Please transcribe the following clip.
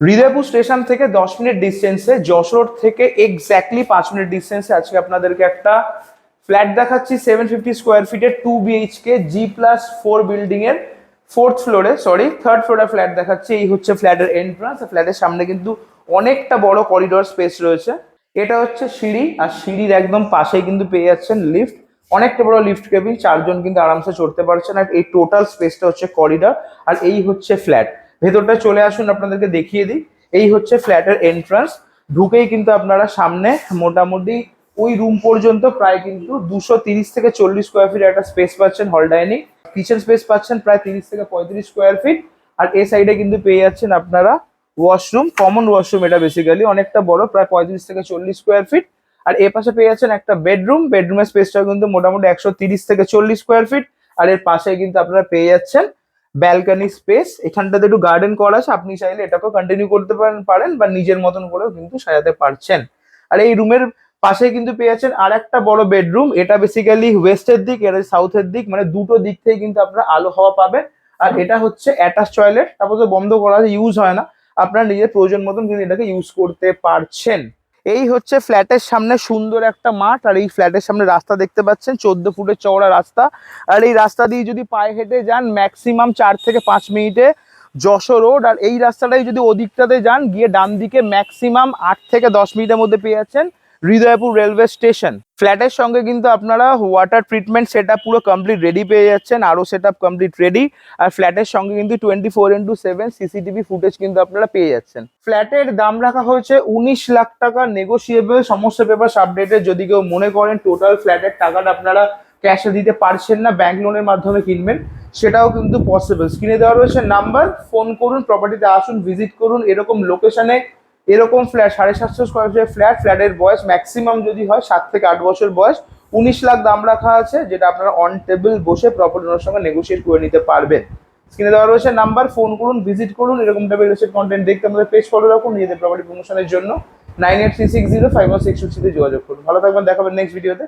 Hridaypur station থেকে দশ minute ডিস্টেন্সে Jessore থেকে এক্স্যাক্টলি পাঁচ মিনিট ডিস্টেন্সে আজকে আপনাদেরকে একটা ফ্ল্যাট দেখাচ্ছি সেভেন ফিফটি স্কোয়ার ফিটের two BHK G plus four building এর ফোর্থ ফ্লোরে সরি থার্ড ফ্লোরে ফ্ল্যাট দেখাচ্ছি। এই হচ্ছে ফ্ল্যাটের এন্ট্রান্স ফ্ল্যাটের সামনে কিন্তু অনেকটা বড় করিডোর স্পেস রয়েছে। এটা হচ্ছে সিঁড়ি, আর সিঁড়ির একদম পাশেই কিন্তু পেয়ে যাচ্ছেন লিফট অনেকটা বড় লিফট কেবিন চারজন কিন্তু আরামসে চড়তে পারছেন, আর এই টোটাল স্পেসটা হচ্ছে করিডর আর এই হচ্ছে ফ্ল্যাট ভেতরটা চলে আসুন, আপনাদেরকে দেখিয়ে দিই। এই হচ্ছে ফ্ল্যাটের এন্ট্রান্স ঢুকেই কিন্তু আপনারা সামনে মোটামুটি ওই রুম পর্যন্ত প্রায় কিন্তু দুশো তিরিশ থেকে চল্লিশ স্কোয়ার ফিট একটা স্পেস পাচ্ছেন হল ডাইনিং কিচেন স্পেস পাচ্ছেন প্রায় তিরিশ থেকে পঁয়ত্রিশ স্কোয়ার ফিট আর এ সাইডে কিন্তু পেয়ে যাচ্ছেন আপনারা ওয়াশরুম কমন ওয়াশরুম এটা বেসিক্যালি অনেকটা বড়, প্রায় পঁয়ত্রিশ থেকে চল্লিশ স্কোয়ার ফিট আর এ পাশে পেয়ে যাচ্ছেন একটা বেডরুম বেডরুমের স্পেসটাও কিন্তু মোটামুটি একশো তিরিশ থেকে চল্লিশ স্কোয়ার ফিট আর এর পাশে কিন্তু আপনারা পেয়ে যাচ্ছেন ব্যালকানি স্পেস এখানটাতে একটু গার্ডেন করা আছে, আপনি চাইলে এটাকেও কন্টিনিউ করতে পারেন পারেন, বা নিজের মতন করেও কিন্তু সাজাতে পারছেন। আর এই রুমের পাশে কিন্তু পেয়ে যাচ্ছেন আর একটা বড় বেডরুম এটা বেসিক্যালি ওয়েস্টের দিক, এটা সাউথের দিক মানে দুটো দিক থেকে কিন্তু আপনারা আলো হাওয়া পাবেন। আর এটা হচ্ছে অ্যাটাচ টয়লেট তারপর তো বন্ধ করা ইউজ হয় না। আপনারা নিজের প্রয়োজন মতন কিন্তু এটাকে ইউজ করতে পারছেন। এই হচ্ছে ফ্ল্যাটের সামনে সুন্দর একটা মাঠ, আর এই ফ্ল্যাটের সামনে রাস্তা দেখতে পাচ্ছেন, চোদ্দ ফুটের চওড়া রাস্তা। আর এই রাস্তা দিয়ে যদি পায়ে হেঁটে যান ম্যাক্সিমাম চার থেকে পাঁচ মিনিটে যশো রোড আর এই রাস্তাটাই যদি ওদিকটাতে যান, গিয়ে ডান দিকে ম্যাক্সিমাম আট থেকে দশ মিনিটের মধ্যে পেয়ে যাচ্ছেন। হৃদয়পুর রেলওয়ে স্টেশন ফ্ল্যাটের সঙ্গে কিন্তু আপনারা ওয়াটার ট্রিটমেন্ট সেট পুরো কমপ্লিট রেডি পেয়ে যাচ্ছেন, আরও সেট কমপ্লিট রেডি আর ফ্ল্যাটের সঙ্গে কিন্তু twenty four into seven CCTV footage কিন্তু আপনারা পেয়ে যাচ্ছেন। ফ্ল্যাটের দাম রাখা হয়েছে উনিশ লাখ টাকা নেগোসিয়েবল সমস্ত পেপার আপডেটেড যদি কেউ মনে করেন টোটাল ফ্ল্যাটের টাকাটা আপনারা ক্যাশে দিতে পারছেন না ব্যাংক লোনের মাধ্যমে কিনবেন, সেটাও কিন্তু পসিবল স্ক্রিনে দেওয়া রয়েছে নাম্বার ফোন করুন প্রপার্টিতে আসুন ভিজিট করুন, এরকম লোকেশনে এরকম ফ্ল্যাট সাড়ে সাতশো স্কোয়ার ফিটের ফ্ল্যাট ফ্ল্যাটের বয়স ম্যাক্সিমাম যদি হয়, সাত থেকে আট বছর বয়স, উনিশ লাখ দাম রাখা আছে, যেটা আপনারা অন টেবিল বসে প্রপার্টি ওনার সঙ্গে নেগোসিয়েট করে নিতে পারবেন। স্ক্রিনে দেওয়া রয়েছে নাম্বার ফোন করুন ভিজিট করুন, এরকম টাইপের রিসেট কন্টেন্ট দেখতে আমাদের পেজ ফলো রাখুন, নিজেদের প্রপার্টি প্রমোশনের জন্য। Nine eight three six zero five one six যোগাযোগ করুন। ভালো থাকবেন, দেখাবেন নেক্সট ভিডিওতে